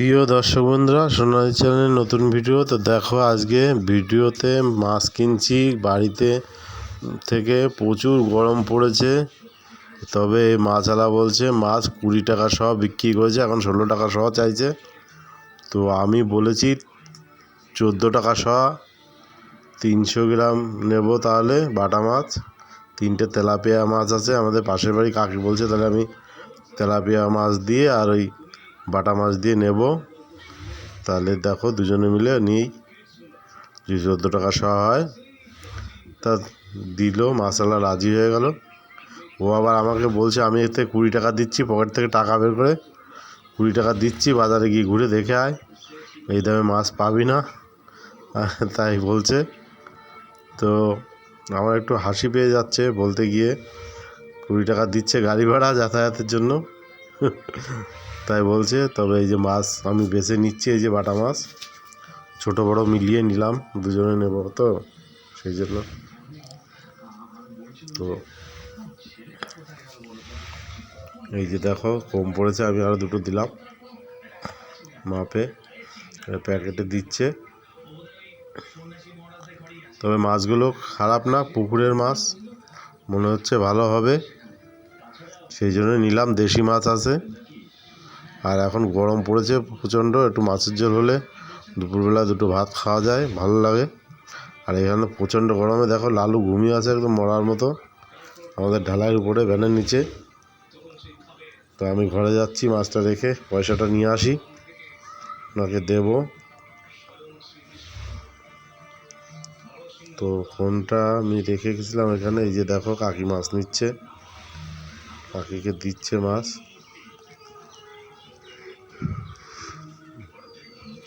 প্রিয় দর্শক বন্ধুরা, সোনালী চ্যানেলের নতুন ভিডিও, তো দেখো আজকে ভিডিওতে মাছ কিনছি। বাড়িতে থেকে প্রচুর গরম পড়েছে, তবে মাছওয়ালা বলছে, মাছ কুড়ি টাকা সহ বিক্রি করেছে, এখন ষোলো টাকা সহ চাইছে। তো আমি বলেছি, চোদ্দ টাকা সহ তিনশো গ্রাম নেব তাহলে বাটা মাছ। তিনটে তেলাপিয়া মাছ আছে, আমাদের পাশের বাড়ি কাকি বলছে, তাহলে আমি তেলাপিয়া মাছ দিয়ে আর ওই বাটা মাছ দিয়ে নেব। তাহলে দেখো দুজনে মিলে নিই। যদি চোদ্দ টাকা সহ হয়। তা দিল মাসালা রাজি হয়ে গেল। ও আবার আমাকে বলছে, আমি এতে কুড়ি টাকা দিচ্ছি, পকেট থেকে টাকা বের করে। কুড়ি টাকা দিচ্ছি, বাজারে গিয়ে ঘুরে দেখে আয়। এই দামে মাছ পাবি না। তাই বলছে। তো আমার একটু হাসি পেয়ে যাচ্ছে বলতে গিয়ে, কুড়ি টাকা দিচ্ছে গাড়ি ভাড়া যাতায়াতের জন্য? তাই বলছে, তবে এই যে মাছ আমি বেছে নিচ্ছি, এই যে বাটা মাছ। ছোট বড় মিলিয়ে নিলাম, দুজনে নেব তো, সেই জন্য। তো এই যে দেখো, কম পড়েছে, আমি আরও দুটো দিলাম। মাপে প্যাকেটে দিচ্ছে। তবে মাছগুলো খারাপ না, পুকুরের মাছ, মনে হচ্ছে ভালো হবে। সেই জন্য নিলাম, দেশি মাছ আছে। আর এখন গরম পড়েছে প্রচণ্ড, একটু মাছের ঝোল হলে দুপুরবেলা দুটো ভাত খাওয়া যায়, ভালো লাগে। আর এখানে প্রচণ্ড গরমে দেখো লালু ঘুমিয়ে আছে একদম মরার মতো। আমাদের ঢালাইয়ের উপরে, ভ্যানের নিচে। তো আমি ঘরে যাচ্ছি, মাছটা রেখে পয়সাটা নিয়ে আসি। ওনাকে দেবো। তো ফোনটা আমি রেখে গেছিলাম এখানে, এই যে দেখো কাকি মাছ নিচ্ছে। কাকিকে দিচ্ছে মাছ।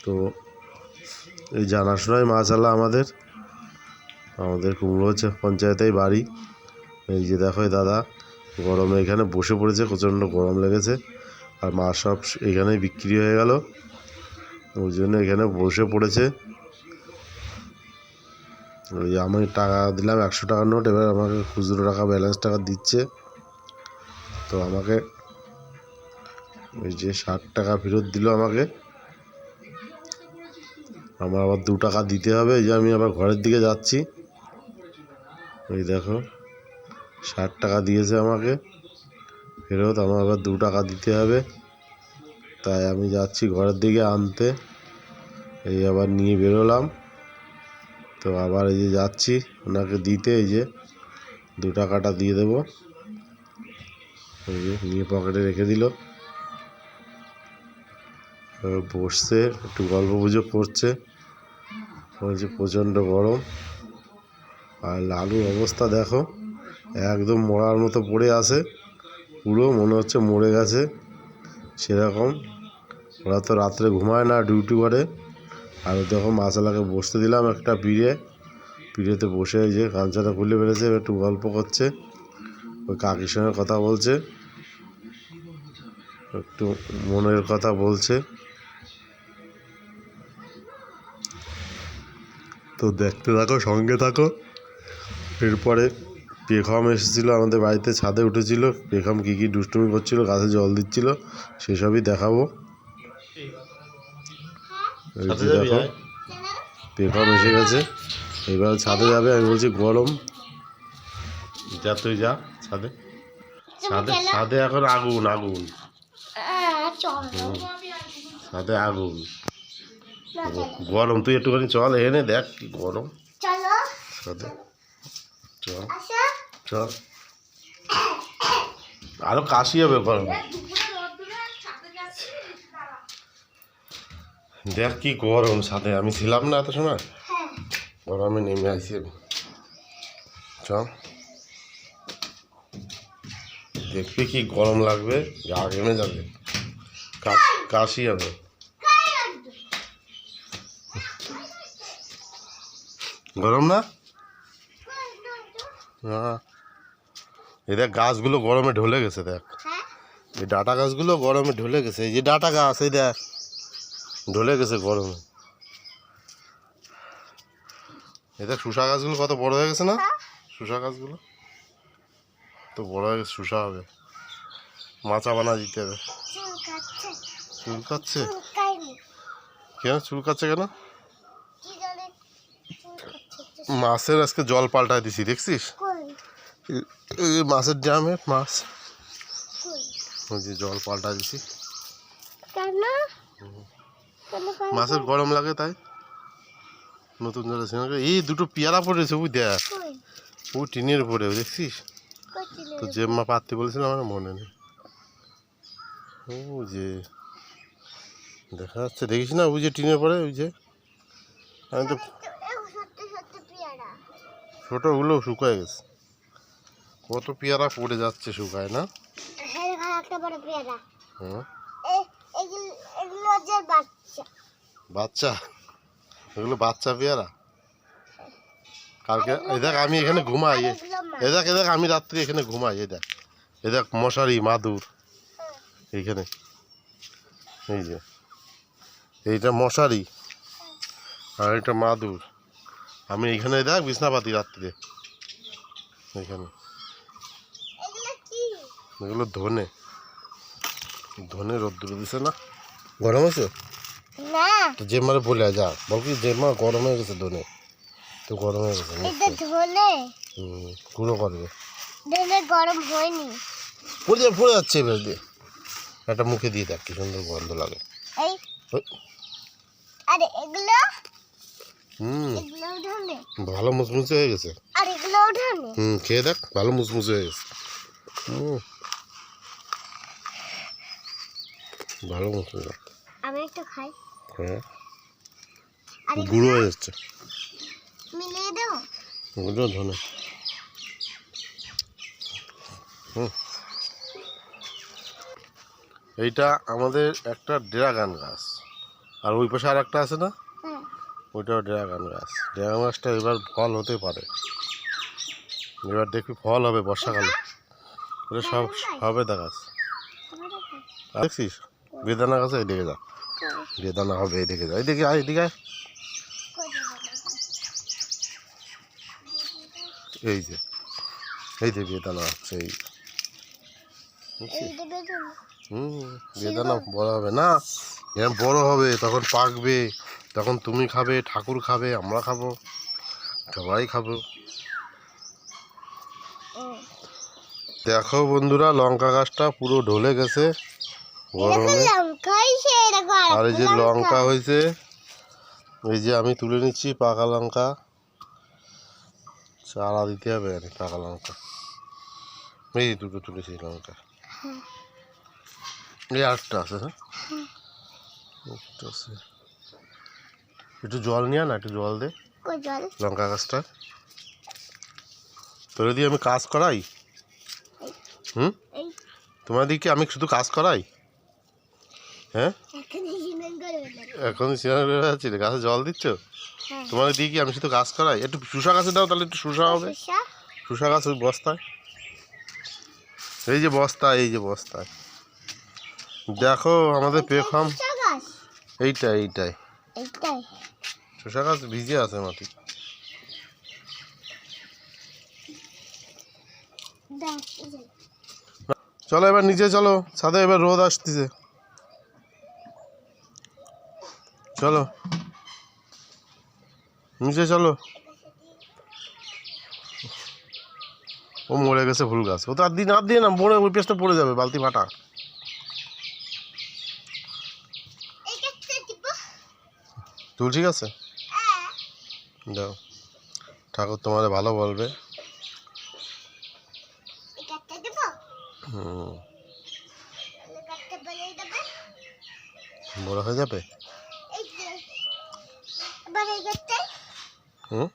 তো এই জানাশোনায় মাছওয়ালা আমাদের আমাদের কুমড়ো হচ্ছে পঞ্চায়েতেই বাড়ি। এই যে দেখো দাদা, গরমে এখানে বসে পড়েছে, প্রচণ্ড গরম লেগেছে, আর মাছ সব এখানেই বিক্রি হয়ে গেল, ওই জন্য এখানে বসে পড়েছে। ওই আমি টাকা দিলাম একশো টাকার নোট, এবার আমাকে খুচরো টাকা ব্যালেন্স টাকা দিচ্ছে। তো আমাকে ওই যে ষাট টাকা ফেরত দিল আমাকে। আমার আবার দু টাকা দিতে হবে, এই যে আমি আবার ঘরের দিকে যাচ্ছি। ওই দেখো, ষাট টাকা দিয়েছে আমাকে। ফেরত আমার আবার দু টাকা দিতে হবে। তাই আমি যাচ্ছি ঘরের দিকে আনতে। এই আবার নিয়ে বেরোলাম। তো আবার এই যে যাচ্ছি, ওনাকে দিতে এই যে দু টাকাটা দিয়ে দেবো। এই যে নিয়ে পকেটে রেখে দিল। বসছে, একটু গল্প গুজব করছে। বলছে প্রচণ্ড গরম। আর লালুর অবস্থা দেখো, একদম মরার মতো পড়ে আছে। পুরো মনে হচ্ছে মরে গেছে। সেরকম, ওরা তো রাত্রে ঘুমায় না ডিউটি করে। আর দেখো মাছালাকে বসতে দিলাম একটা পিড়ে। পিড়েতে বসে যে গামছাটা খুলে ফেলেছে, একটু গল্প করছে। ওই কাকির সঙ্গে কথা বলছে। একটু মনের কথা বলছে। তো দেখতে থাকো সঙ্গে থাকো। এরপরে পেখম এসেছিল আমাদের বাড়িতে ছাদে উঠেছিল। পেখম কী কী দুষ্টুমি করছিল গাছে জল দিচ্ছিল সেসবই দেখাবো। দেখো পেখম এসে গেছে। এবার ছাদে যাবে আমি বলছি গরম। যা তুই যা ছাদে। ছাদে ছাদে এখন আগুন আগুন। ছাদে আগুন। গরম তুই একটুখানি চল এনে দেখ কি গরম। চলো। চল। চল। আরও কাশি হবে গরম। দেখ কি গরম সাথে আমি ছিলাম না এত সময়। হ্যাঁ। গরমে নেমে আসি আমি। চল। দেখবি কি গরম লাগবে গা ঘেমে যাবে। কাশি হবে। গরম না? হ্যাঁ এই দেখ গাছগুলো গরমে ঢলে গেছে দেখ। হ্যাঁ? এই ডাটা গাছগুলো গরমে ঢলে গেছে এই যে ডাটা গাছ এই দেখ। ঢলে গেছে গরমে। এই দেখ শুষা গাছগুলো কত বড় হয়ে গেছে না? শুষা গাছগুলো? তো বড় হয়ে গেছে শুষা হবে। মাচা বানা দিতে হবে। চুল কাচ্ছে চুল কাচ্ছে চুল কাই হয়নি কেন? চুলকাচ্ছে কেন কি জানে চুল খাচ্ছে তো। মাছের আজকে জল পাল্টায় দিছি দেখছিস? মাছের জামে মাছ। যে জল পাল্টা দিছি? মাছের গরম লাগে তাই। নতুন জলে এই দুটো পেয়ারা পড়েছে ওই দেখ। ওই টিনের উপরে দেখছিস? তো যে মা পাততে বলেছিল আমার মনে নেই। ও যে দেখা যাচ্ছে দেখিস না? ওই যে টিনের পরে ওই যে। আমি তো ছোটোগুলো শুকায় গেছে। কত পেয়ারা পড়ে যাচ্ছে শুকায় না? হ্যাঁ হ্যাঁ হ্যাঁ? এ- বাচ্চা। এগুলো বাচ্চা পেয়ারা? কালকে এই দেখ আমি এখানে ঘুমাই। এ- এ দেখ এ দেখ আমি রাত্রে এখানে ঘুমাই এ দেখ। এ দেখ মশারি মাদুর। এইখানে। এই যে। এইটা মশারি। আর এটা মাদুর। আমি এইখানে দেখ বিছনাপাতি রাত্রে। এইখানে এগুলো এগুলো ধনে। ধনে রোদ্দুর দিছে না? গরম না। তো যে মারে বলে যা। বল কি যে মা গরম হয়ে গেছে ধনে। তো গরম হয়ে গেছে ধনে। হুম পুরো করবে। ধনে গরম হয়নি। পড়ে পড়ে যাচ্ছে এবার দিয়ে। একটা মুখে দিয়ে দেখ কি সুন্দর গন্ধ লাগে। এই। আরে এগুলো? হুম। ভালো মুচমুচে হয়ে গেছে। হুম খেয়ে দেখ ভালো মুচমুচে হয়ে গেছে। হুম। ভালো মুচমুচে। আমি একটু খাই। হ্যাঁ। গুঁড়ো হয়ে যাচ্ছে। মিলিয়ে দাও। ওগুলো ধনে। হুম। এইটা আমাদের একটা ড্রাগন গাছ। আর ওই পাশে আর একটা আছে না? ওইটাও ড্রাগন গাছ। ড্রাগন গাছটা এবার ফল হতে পারে। এবার দেখবি ফল হবে বর্ষাকালে। ওটা সব হবে দা গাছ। দেখছিস? বেদানা গাছে এদিকে যা। বেদানা হবে এদিকে যা। এদিকে আয় এদিকে আয়। এই যে এই যে বেদানা আছে। এই হুম বেদানা বড় হবে। না এরকম বড় হবে তখন পাকবে। তখন তুমি খাবে ঠাকুর খাবে আমরা খাব সবাই খাব। দেখো বন্ধুরা লঙ্কা গাছটা পুরো ঢলে গেছে। গরমে আর এই যে লঙ্কা। হয়েছে এই যে আমি তুলে নিচ্ছি পাকা লঙ্কা। চারা দিতে হবে আর পাকা লঙ্কা। এই দুটো তুলেছি লঙ্কা। এই আটটা আছে হ্যাঁ। একটা আছে। একটু জল নিয়ে না একটু জল দে। লঙ্কা গাছটা। তোরে দিয়ে আমি কাজ করাই? হুম? তোমার দিকে আমি শুধু কাজ করাই? হ্যাঁ? এখানে রে, গাছে জল দিচ্ছ? হ্যাঁ। তোমার দিয়ে কি আমি শুধু গাছ করাই? একটু শুষা গাছে দাও তাহলে একটু শুষা হবে। শুষা গাছ ওই বস্তায়। এই যে বস্তা এই যে বস্তায় দেখো আমাদের পেখাম শসা গাছ। এইটা এইটাই। এইটাই। শুষা গাছ ভিজে আছে মাটি। চলো এবার নিচে চলো, ছাদে এবার রোদ আসতেছে। চলো। নিচে চলো। ও মরে গেছে ফুল গাছ। ও তো আর দিন আর দিয়ে না মরে ওই পেছটা পড়ে যাবে, বালতি ফাটা তুলসী গাছে দাও। ঠাকুর তোমার ভালো বলবে। বড় হয়ে যাবে? হুম?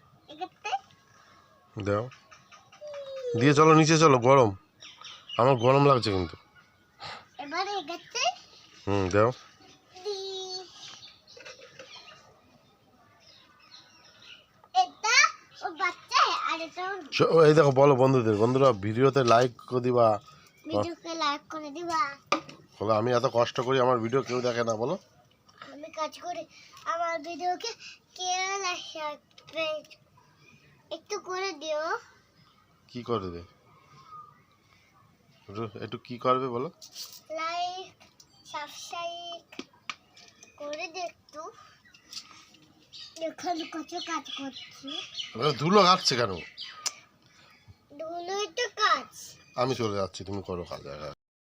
দাও। দিয়ে চলো নিচে চলো গরম। আমার গরম লাগছে কিন্তু। হুম দাও দি এটা ও বাচ্চা আর এটা চ- এই দেখো বলো বন্ধুদের। বন্ধুরা ভিডিওতে লাইক করে দিবা। ভিডিওকে লাইক করে দিবা। বলো আমি এত কষ্ট করি আমার ভিডিও কেউ দেখে না বলো। আমি কাজ করি আমার ভিডিওকে কে লাইক একটু করে দিও। কি করবে একটু- একটু কি করবে বলো? লাইক সাবস্ক্রাইব করে দেখতো এখানে কত কাজ করছি। ধুলো কাটছে কেন? ধুলোই তো কাজ। আমি চলে যাচ্ছি তুমি করো কাজ